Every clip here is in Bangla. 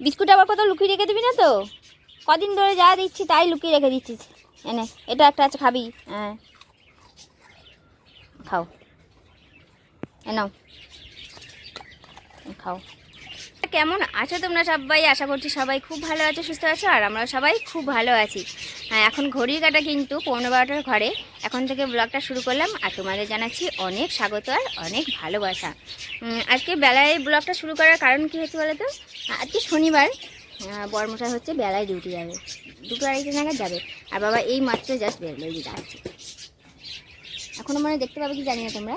বিস্কুট আবার কোথাও লুকিয়ে রেখে দিবি না তো? কদিন ধরে যা দিচ্ছি তাই লুকিয়ে রেখে দিচ্ছিস এনে এটা একটা আছে, খাবি? হ্যাঁ খাও। এনাও নাও। খাও। কেমন আছো তোমরা সবাই? আশা করছি সবাই খুব ভালো আছো, সুস্থ আছো, আর আমরা সবাই খুব ভালো আছি। হ্যাঁ এখন ঘড়ির কাটা কিন্তু পনেরো বারোটার ঘরে। এখন থেকে ব্লগটা শুরু করলাম, আর তোমাদের জানাচ্ছি অনেক স্বাগত আর অনেক ভালোবাসা। আজকে বেলায় ব্লগটা শুরু করার কারণ কী হচ্ছে বলো তো আজকে শনিবার বরমশাই হচ্ছে বেলায় ডিউটি যাবে। দুটো আড়াইটে নাগাদ যাবে। আর বাবা এই মাত্র জাস্ট বেরোলো এই যে যাচ্ছে এখনও মানে দেখতে পাবে কি জানি না তোমরা।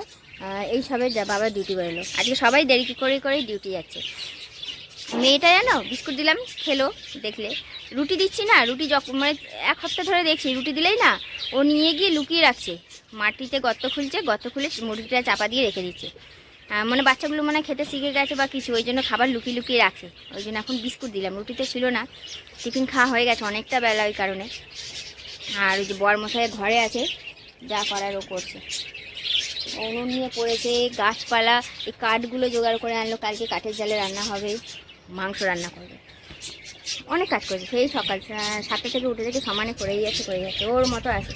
এই সবে যা বাবা ডিউটি বেরোলো। আজকে সবাই দেরি করে করে ডিউটি যাচ্ছে। মেয়েটা জানো বিস্কুট দিলাম, খেলো, দেখলে। রুটি দিচ্ছি না, রুটি যখন মানে এক সপ্তাহ ধরে দেখছি, রুটি দিলেই না, ও নিয়ে গিয়ে লুকিয়ে রাখছে। মাটিতে গর্ত খুলছে, গর্ত খুলে মুরগিটা চাপা দিয়ে রেখে দিচ্ছে। মানে বাচ্চাগুলো মানে খেতে শিখে গেছে বা কিছু, ওই জন্য খাবার লুকিয়ে লুকিয়ে রাখছে। ওই জন্য এখন বিস্কুট দিলাম, রুটিতে ছিল না, টিফিন খাওয়া হয়ে গেছে অনেকটা বেলা ওই কারণে। আর ওই যে বরমশাই ঘরে আছে, যা করার ও করছে। উনুন নিয়ে পড়েছে, গাছপালা, এই কাঠগুলো জোগাড় করে আনলো, কালকে কাঠের জালে রান্না হবে। মাংস রান্না করবে। অনেক কাজ করেছে। সেই সকাল সাতটা থেকে উঠে থেকে সমানে করেই যাচ্ছে করে যাচ্ছে। ওর মতো আছে।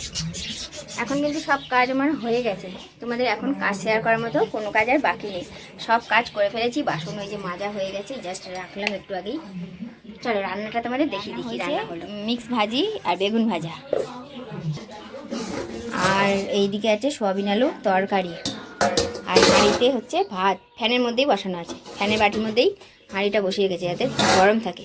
এখন কিন্তু সব কাজ আমার হয়ে গেছে। তোমাদের এখন কাজ শেয়ার করার মতো কোনো কাজ আর বাকি নেই। সব কাজ করে ফেলেছি। বাসন ওই যে মাজা হয়ে গেছে। জাস্ট রাখলাম একটু আগেই। চলো রান্নাটা তোমাদের দেখি দেখি রান্না হলো। মিক্স ভাজি আর বেগুন ভাজা। আর এইদিকে আছে সোয়াবিন আলু তরকারি। আর বাড়িতে হচ্ছে ভাত। ফ্যানের মধ্যেই বসানো আছে। ফ্যানের বাটির মধ্যেই হাঁড়িটা বসিয়ে গেছে যাতে গরম থাকে।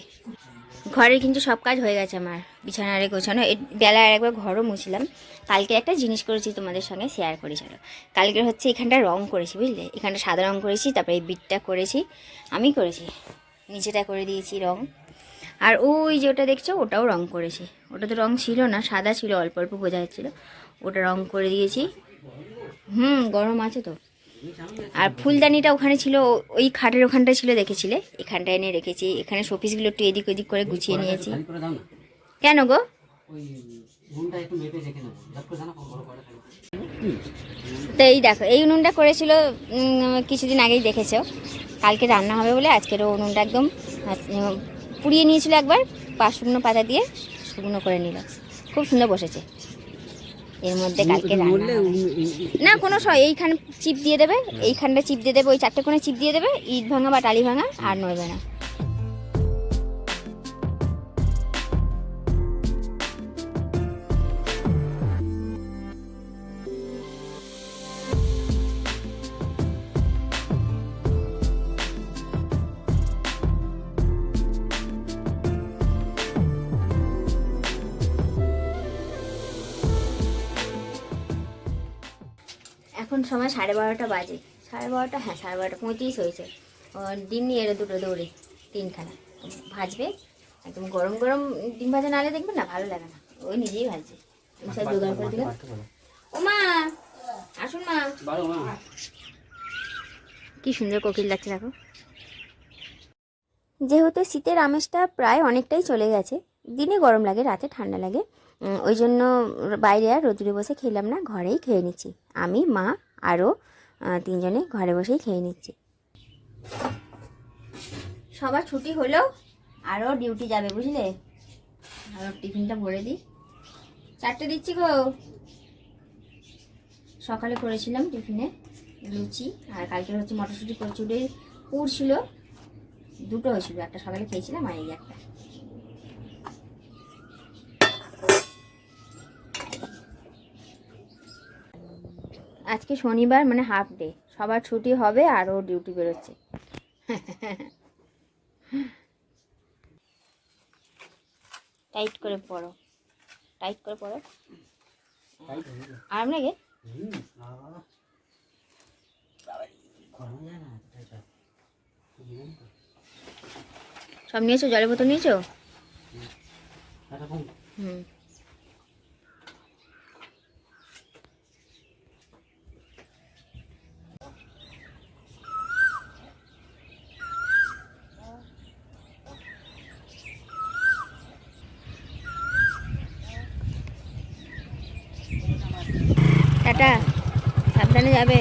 ঘরের কিন্তু সব কাজ হয়ে গেছে আমার বিছানারে গোছানো। আর একবার ঘরও মুছলাম। কালকে একটা জিনিস করেছি তোমাদের সঙ্গে শেয়ার করি, চলো। কালকে হচ্ছে এখানটা রং করেছি, বুঝলে? এখানটা সাদা রং করেছি, তারপরে এই বিটটা করেছি। আমি করেছি। নিচেটা করে দিয়েছি রং। আর ওই যে ওটা দেখছ, ওটাও রং করেছি। ওটা তো রং ছিল না, সাদা ছিল, অল্প অল্প বোঝা যাচ্ছিল। ওটা রং করে দিয়েছি। হুম, গরম আছে তো। আর ফুলদানিটা ওখানে ছিল ওই খাটের ওখানটা ছিল দেখেছিলে? এখানটা এনে রেখেছি। এখানে শোপিসগুলো একটু এদিক ওদিক করে গুছিয়ে নিয়েছি। কেন গো? তো এই দেখো এই উনুনটা করেছিল কিছুদিন আগেই দেখেছ। কালকে রান্না হবে বলে আজকের উনুনটা একদম পুড়িয়ে নিয়েছিল একবার পাঁচ শুকনো পাতা দিয়ে শুকনো করে নিল। খুব সুন্দর বসেছে। এর মধ্যে কালকে রান্না না কোনো সময় এইখানে চিপ দিয়ে দেবে এইখানটা চিপ দিয়ে দেবে ওই চারটে কোণে চিপ দিয়ে দেবে ইট ভাঙা বা টালি ভাঙা আর নড়বে না। এখন সময় সাড়ে বারোটা বাজে। সাড়ে বারোটা হ্যাঁ সাড়ে বারোটা পঁয়ত্রিশ হয়েছে। ডিম নিয়ে এলো দুটো দৌড়ে তিনখানা। ভাজবে? একদম গরম গরম ডিম ভাজা নালে দেখবে না ভালো লাগে না। ওই নিজেই ভাজছে। সব জোগাড় করে দিলাম। ও মা আসুন মা। কি সুন্দর কোকিল লাগছে দেখো। যেহেতু শীতের আমেজটা প্রায় অনেকটাই চলে গেছে দিনে গরম লাগে রাতে ঠান্ডা লাগে। ওই জন্য বাইরে আর রোদুরে বসে খেলাম না, ঘরেই খেয়ে নিচ্ছি। আমি, মা, আরও তিনজনে ঘরে বসেই খেয়ে নিচ্ছি। সবার ছুটি হলো, আরও ডিউটি যাবে, বুঝলে? আরও টিফিনটা ভরে দিই। চারটে দিচ্ছি গো। সকালে করেছিলাম টিফিনে লুচি, আর কালকে হচ্ছে মটরশুঁটি কচুরি পুর ছিল। দুটো হয়েছিল একটা সকালে খেয়েছিলাম আর এই একটা। আজকে শনিবার মানে হাফ ডে সবার ছুটি হবে আর ও ডিউটি বেরোচ্ছে। টাইট করে পড়ো টাইট করে পড়ো আরাম লাগে? সব নিয়েছো? জলের বোতল নিয়েছো? হুম। টাটা। সাবধানে যাবে।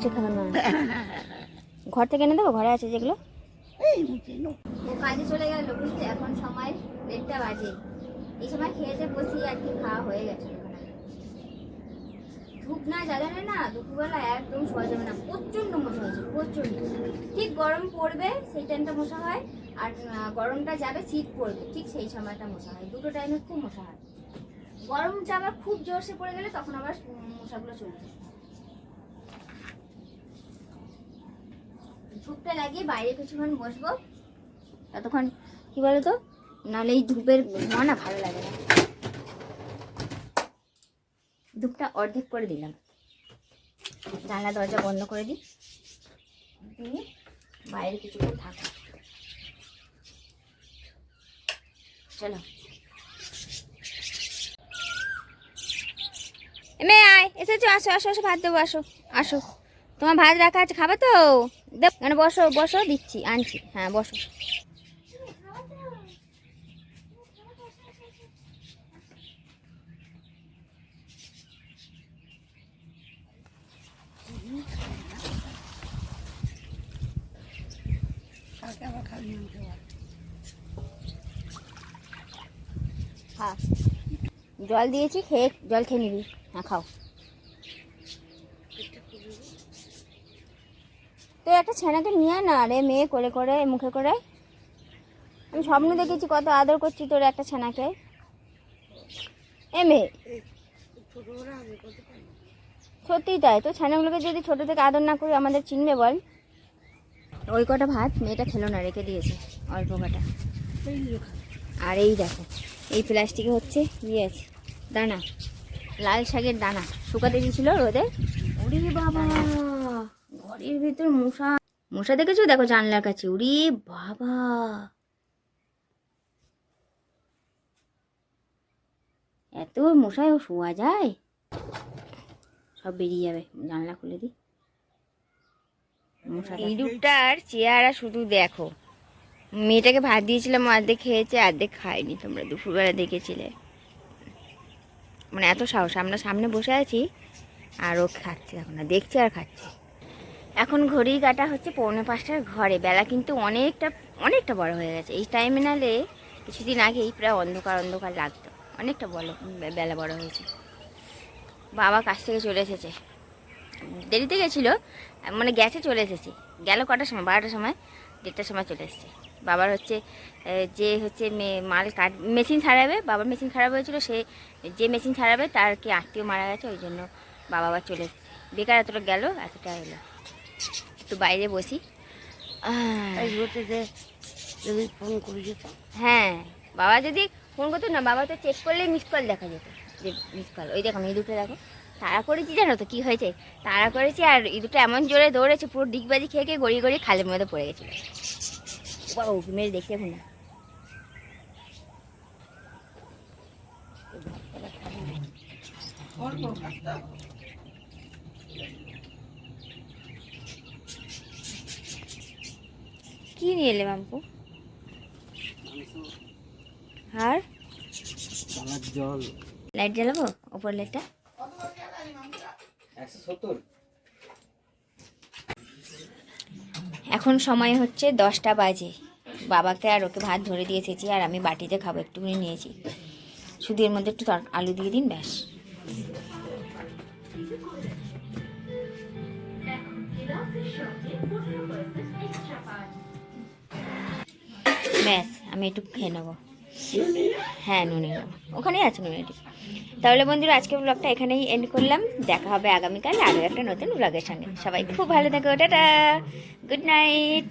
মুছে খাবেন মা ঘর থেকে এনে দেবো? ঘরে আছে যেগুলো? ও কাজে চলে গেল বুঝতে এখন সময় দেড়টা বাজে। এই সময় খেয়েতে বসি আর কি খাওয়া হয়ে গেছে। ধূপ না জ্বালালে না দুপুরবেলা একদম শোয়া যাবে না। প্রচণ্ড মশা হয়েছে, প্রচণ্ড। ঠিক গরম পড়বে, সেই টাইমটা মশা হয়। আর গরমটা যাবে, শীত পড়বে। ঠিক সেই সময়টা মশা হয়। দুটো টাইমে খুব মশা হয়। গরমটা আবার খুব জোরসে পড়ে গেলে তখন আবার মশাগুলো চলবে ধূপটা লাগিয়ে বাইরে কিছুক্ষণ বসবো। ততক্ষণ, কি বলো তো নাহলে এই ধূপের ধোঁয়া না ভালো লাগে না। ধূপটা অর্ধেক করে দিলাম। জানলা, দরজা বন্ধ করে দিই। বাইরে কিছুক্ষণ থাকো চলো। আয়। এসেছ, আসো আসো আসো, ভাত দেবো, আসো। আসো। তোমার ভাত রাখা আছে, খাবে তো? দেব মানে বসো বসো, দিচ্ছি, আনছি। হ্যাঁ বসো। হ্যাঁ। জল দিয়েছি, খেয়ে, জল খেয়ে নিবি। হ্যাঁ খাও। তো একটা ছেনাকে নিয়ে না রে, মেয়ে করে করে, মুখে করে। আমি স্বপ্ন দেখেছি কত আদর করছি তোর একটা ছেনাকে এ মেয়ে। সত্যিই তাই তো ছানাগুলোকে যদি ছোট থেকে আদর না করি আমাদের চিনবে বল। ওই কটা ভাত মেয়েটা খেলো না, রেখে দিয়েছে অল্প কটা। আর এই দেখো, এই প্লাস্টিকে হচ্ছে ইয়ে আছে, দানা। লাল শাকের দানা, শুকাতে দিয়েছিল রোদে। বাবা। ঘরের ভিতর মশা মশা দেখেছ? দেখো জানলার কাছে। ওরে বাবা। এত মশায় ও শোয়া যায়? সব বেরিয়ে যাবে। জানলা খুলে দিই। মশা ইঁদুরটার চেয়ারা শুধু দেখো। মেয়েটাকে ভাত দিয়েছিলাম অর্ধেক খেয়েছে অর্ধেক খায়নি। তোমরা দুপুরবেলা দেখেছিলে। মানে এত সাহস। আমরা সামনে বসে আছি আর ও খাচ্ছে এখন। না দেখছে আর খাচ্ছে। এখন ঘড়ি কাটা হচ্ছে পৌনে পাঁচটার ঘরে। বেলা কিন্তু অনেকটা অনেকটা বড় হয়ে গেছে। এই টাইমে নালে কিছুদিন আগেই প্রায় অন্ধকার অন্ধকার লাগতো। অনেকটা বড় বেলা বড় হয়েছে। বাবা কাছ থেকে চলে এসেছে। দেরিতে গেছিল মানে গেছে চলে এসেছে। গেল কটার সময়? বারোটার সময়, দেড়টার সময় চলে এসেছে। বাবার হচ্ছে যে হচ্ছে মাল কাট, মেশিন ছাড়াবে, বাবার মেশিন খারাপ হয়েছিল, সে যে মেশিন ছাড়াবে, তার কি আত্মীয় মারা গেছে, ওই জন্য বাবা আবার চলে এসেছে। বেকার এতটা গেল, এতটা এলো। একটু বাইরে বসি। যদি ফোন করে যেত হ্যাঁ বাবা যদি ফোন করতো না বাবা তো চেক করলেই মিস কল দেখা যেত যে মিস কল ওই দেখো এই দুটো দেখো। তাড়া করেছি জানো তো কী হয়েছে? তাড়া করেছি আর এই দুটো এমন জোরে দৌড়েছে পুরো ডিগবাজি খেয়ে খেয়ে গড়িয়ে গড়িয়ে খালের মধ্যে পড়ে গেছিল। বাবা ওকে মেরে দেখে এখন না। কি নিয়ে এলে মামপু? আর? জল। লাইট জ্বালাবো? ওপর লাইটটা? এখন সময় হচ্ছে দশটা বাজে। বাবাকে আর ওকে ভাত ধরে দিয়ে এসেছি আর আমি বাটিতে খাব একটুখানি নিয়েছি। শুধু এর মধ্যে একটু আলু দিয়ে দিন ব্যাস। ব্যাস, আমি একটু খেয়ে নেব। হ্যাঁ নুনে ওখানেই আছে নুনেটি তাহলে বন্ধুরা আজকে ব্লগটা এখানেই এন্ড করলাম। দেখা হবে আগামীকাল আরও একটা নতুন ব্লগের সঙ্গে। সবাই খুব ভালো থাকো, টাটা। Good night